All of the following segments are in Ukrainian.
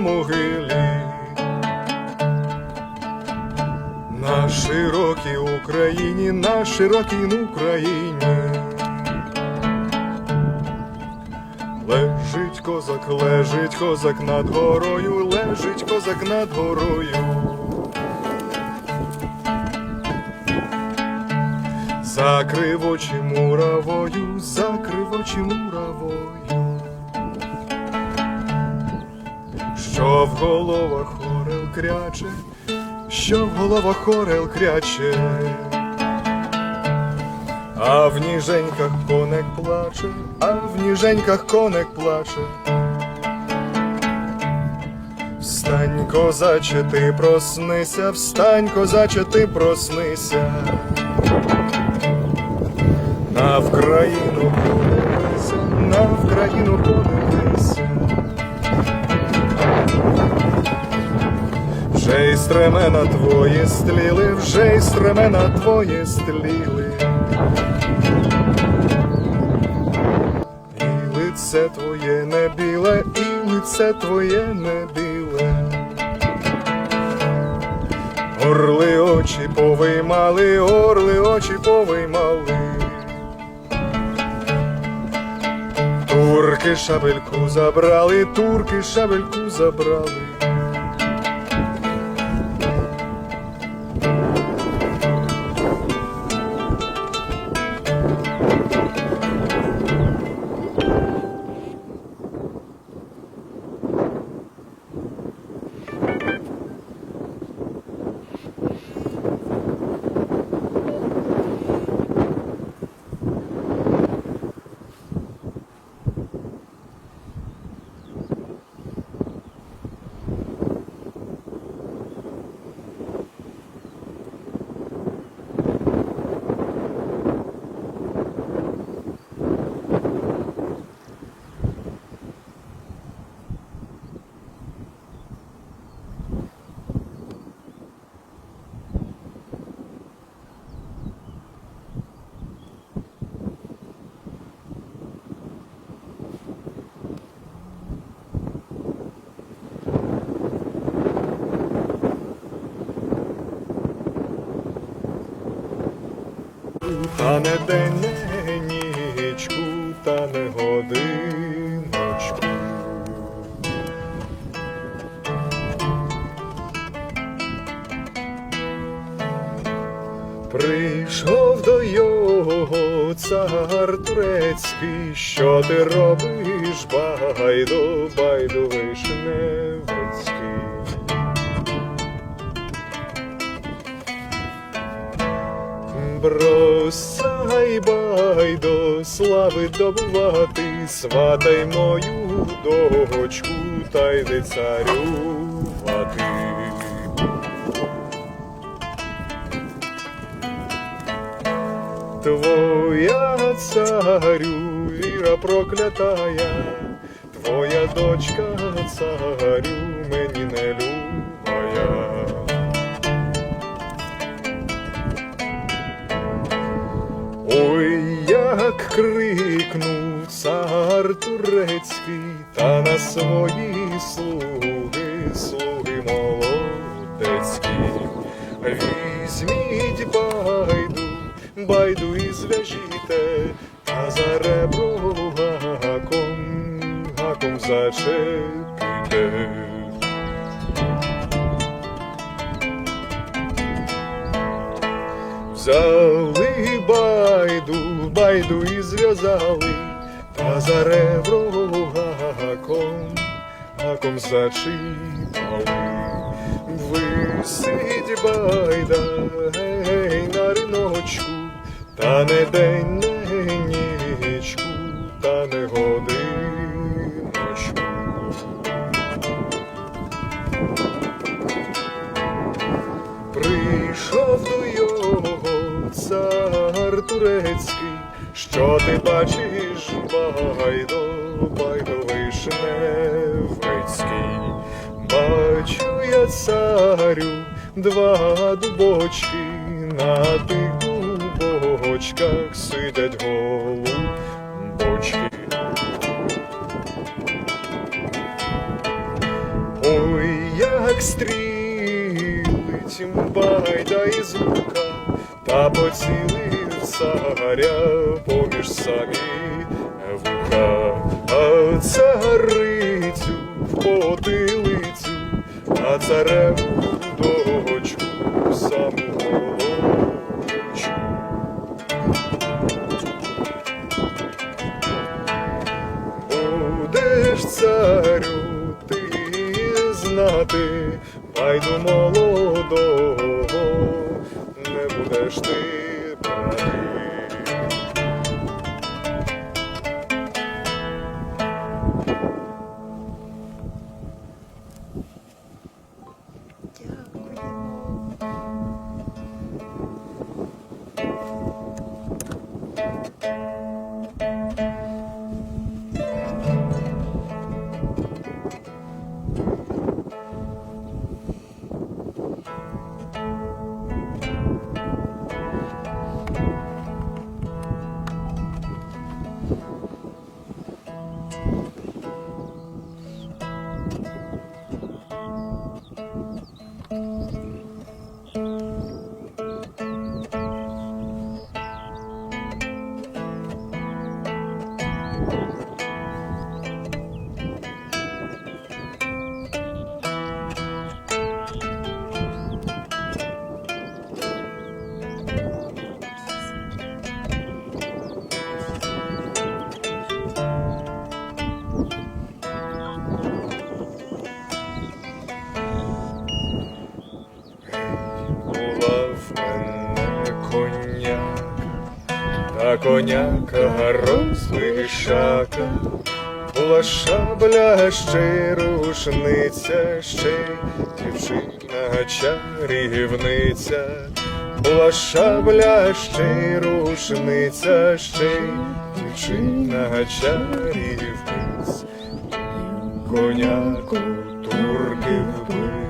могилі. На широкій Україні, на широкій Україні. Лежить козак, лежить козак над горою, лежить козак над горою. Закрив очі муравою, закрив очі муравою, що в головах орел кряче, що в головах орел кряче, а в ніженьках коник плаче, а в ніженьках коник плаче. Встань, козаче, ти проснися, встань, козаче, ти проснися. На Вкраїну Вже й стремена твої стліли, вже й стремена твої стліли. І лице твоє не біле, і лице твоє не біле. Орли очі повиймали, орли очі повиймали. Турки шабельку забрали, турки шабельку забрали. Та не день, не нічку, та не годиночку. Прийшов до його цар турецький, що ти робиш, байду, байду вишневецький. Бросай байдо, слави добувати, сватай мою дочку, та йди царювати. Твоя царю, віра проклятая, твоя дочка царю мені не любая. Як крикнув цар турецький, та на свої слуги, слуги молодецькі. Візьміть байду, байду і зв'яжіте, та за ребро гаком, гаком зачепите. Взяли байду і зв'язали, та за ребро гаком, гаком зачіпали. Висить байда, гей, на риночку, та не день, не нічку, та не годиночку. Прийшов до його цар турецький, що ти бачиш, байдо, байдо вишневецький. Бачу я царю два дубочки, на тих дубочках сидять голубочки. Ой, як стрілить байда із лука, та поцілив царя поміж самі вуха, а царицю в потилицю, а цареву дочку головочку. Будеш царю ти знати, байду молодого, не будеш ти шабля ще рушниця, ще дівчина чарівниця, була шабля ще рушниця, ще дівчина чарівниця, коняку турки вбили.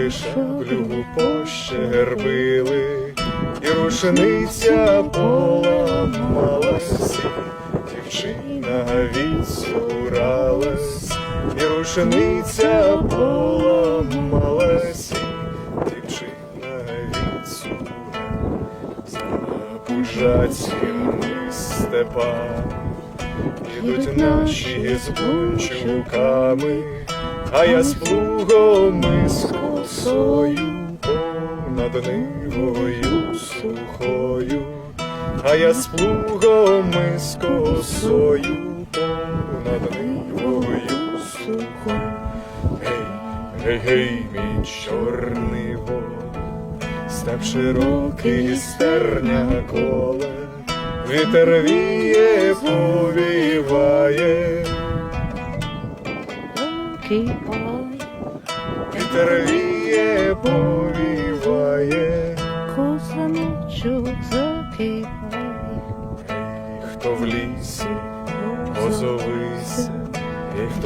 Ляхи шаблю пощербили, і рушниця поламалась, відсуралась, і рушниця поламалась, дівчина відсуралась. козацькими степами. Ідуть наші з бунчуками, а я з плугом і з косою понад нивою сухою, а я з плугом і з косою понад нивою сухою. Гей, гей, гей, мій чорний вод, степ широкий стерня коле, вітер віє, повіває, вітер віє, повіває,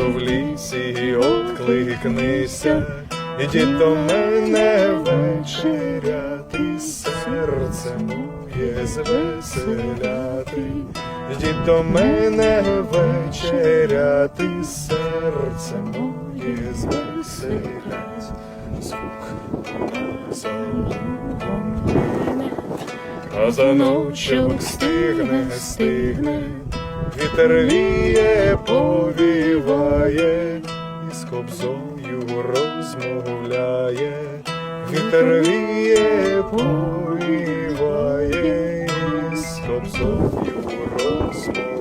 і в лісі откликнися, ідіть до мене вечеряти, серце моє звеселяти, ідіть до мене вечеряти, серце моє звеселяти, звук за лугом Казаночок стигне, стигне, вітер віє, повіває, і з кобзою розмовляє, вітер віє, повіває, і з кобзою розмовляє.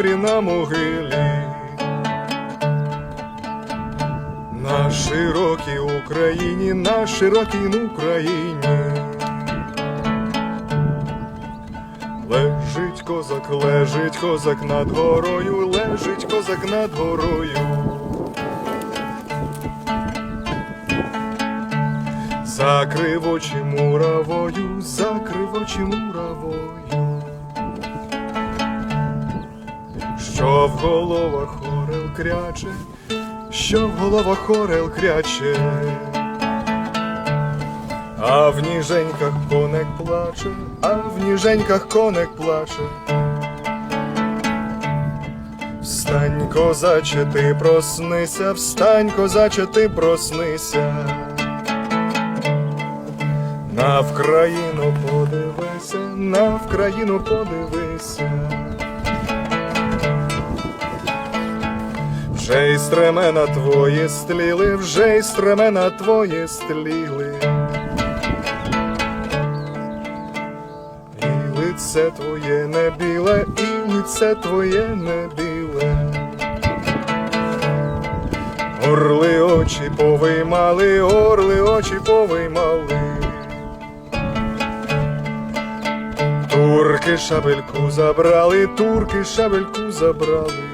Горі на могилі. На широкій Україні, на широкій Україні. Лежить козак, лежить козак над горою, лежить козак над горою. Закрив очі муравою, закрив очі муравою. Що в головах орел кряче, що в головах орел кряче, а в ніженьках коник плаче, а в ніженьках коник плаче. Встань, козаче, ти проснися, встань, козаче, ти проснися. На Вкраїну подивися, на Вкраїну подивися. Вже й стремена твої стліли, вже й стремена твої стліли. І лице твоє не біле, і лице твоє не біле. Орли очі повиймали, орли очі повиймали. Турки шабельку забрали, турки шабельку забрали.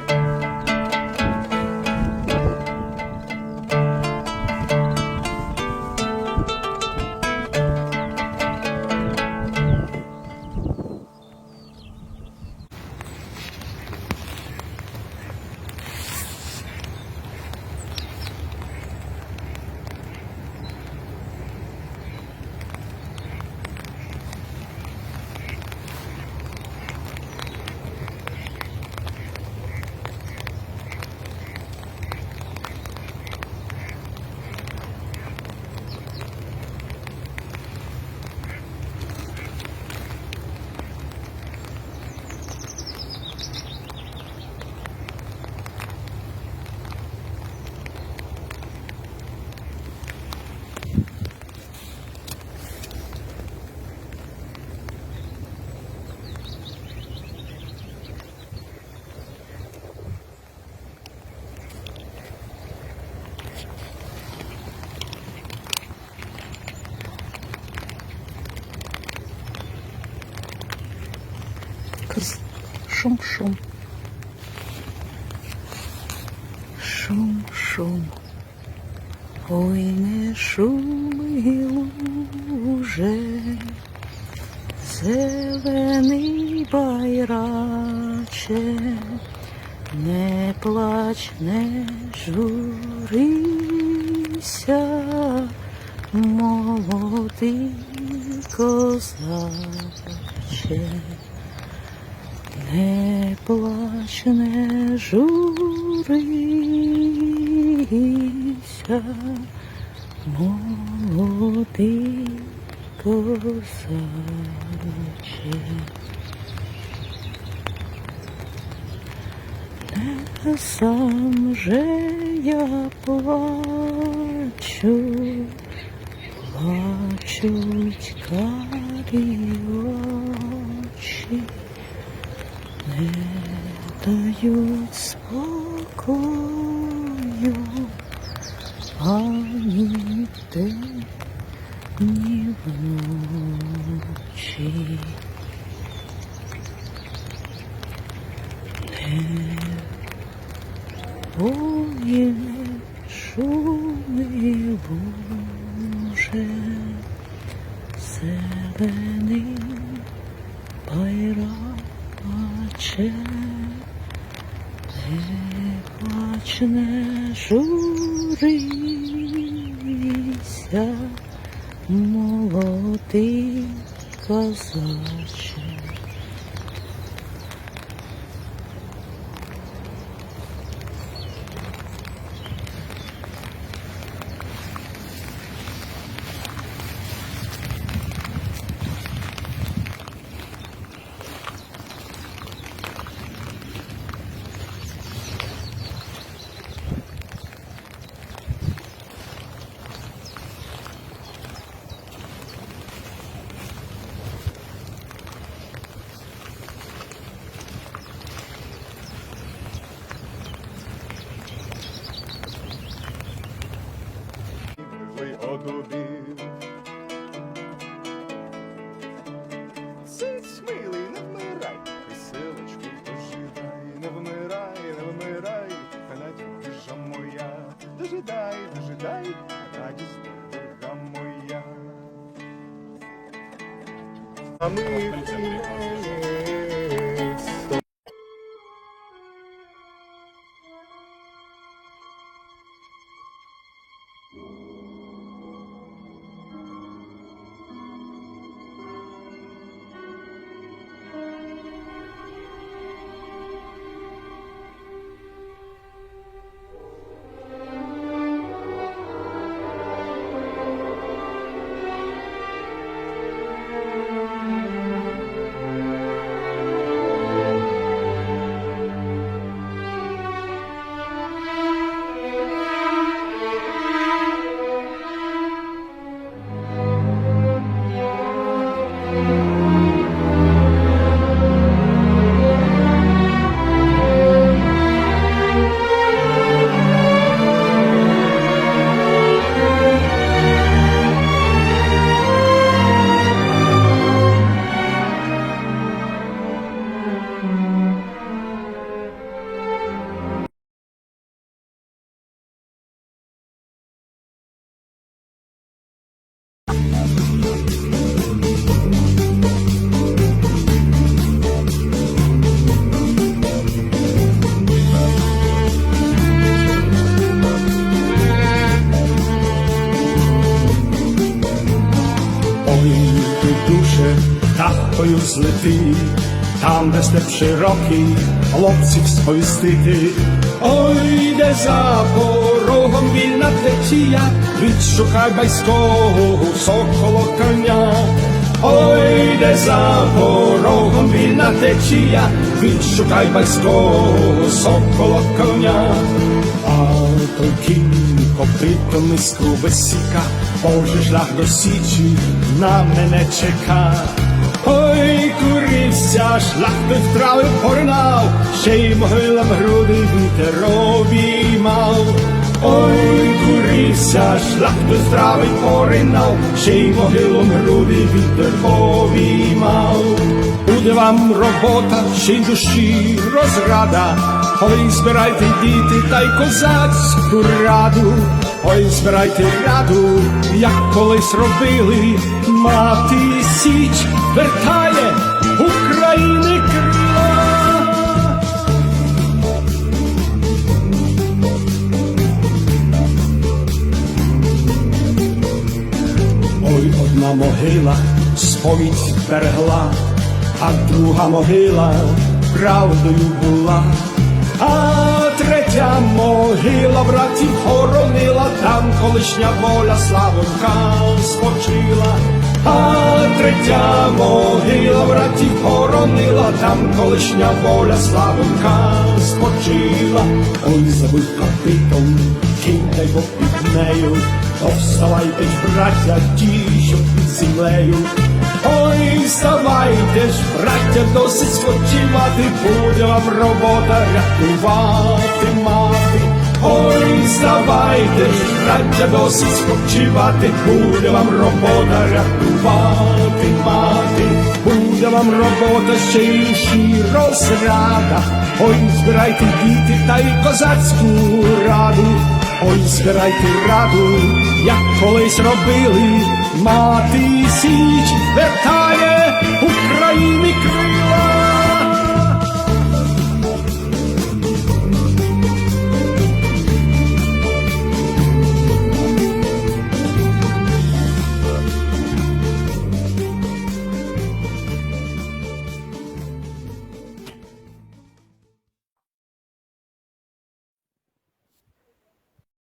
Шум-шум. Шум-шум. Ой, не шуми луже, зелений байраче, не плач, не журися, молодий козаче. Не плач, не журися, молодий козаче. Не сам же я плачу, плачуть карі очі не дають ані вдень, ні вночі. Не воїне шуми луже, зелений байраче, не плач, не журися, молодий козаче. I'm Amém. Птахою там, де степ широкий, хлопців сповістити. Ой, де за порогом вільна течія, відшукай байського соколо коня. Ой, де за порогом вільна течія, відшукай байського соколо коня. А той кінь копитом низько висіка, Боже шлях до січі на мене чека. Ой, курився, шлях би втрави поринав, ще й могилам груди вітер обіймав. Ой, курився, шлях би втрави поринав, ще й могилам груди вітер обіймав. Буде вам робота, ще й душі розрада, Ой, збирайте діти та й козацьку раду, ой, збирайте раду, як колись робили, мати січ вертає України крила. Ой, одна могила сповідь берегла, а друга могила правдою була, а третя могила братів хоронила, там колишня воля славонька спочила, а третя могила братів хоронила, там колишня воля славонька спочила, ой, забив копитом, кінь його під нею, то вставайте ж, браття, ті, що під землею. Ой, вставайте ж, браття, досить спочивати, буде вам робота рятувати мати. Ой, вставайте ж, браття, досить спочивати, буде вам робота рятувати мати. Буде вам робота ще інші розрада. Ой, збирайте діти та й козацьку раду. Ой, збирайте раду, як колись робили, мати січ вертає України крила.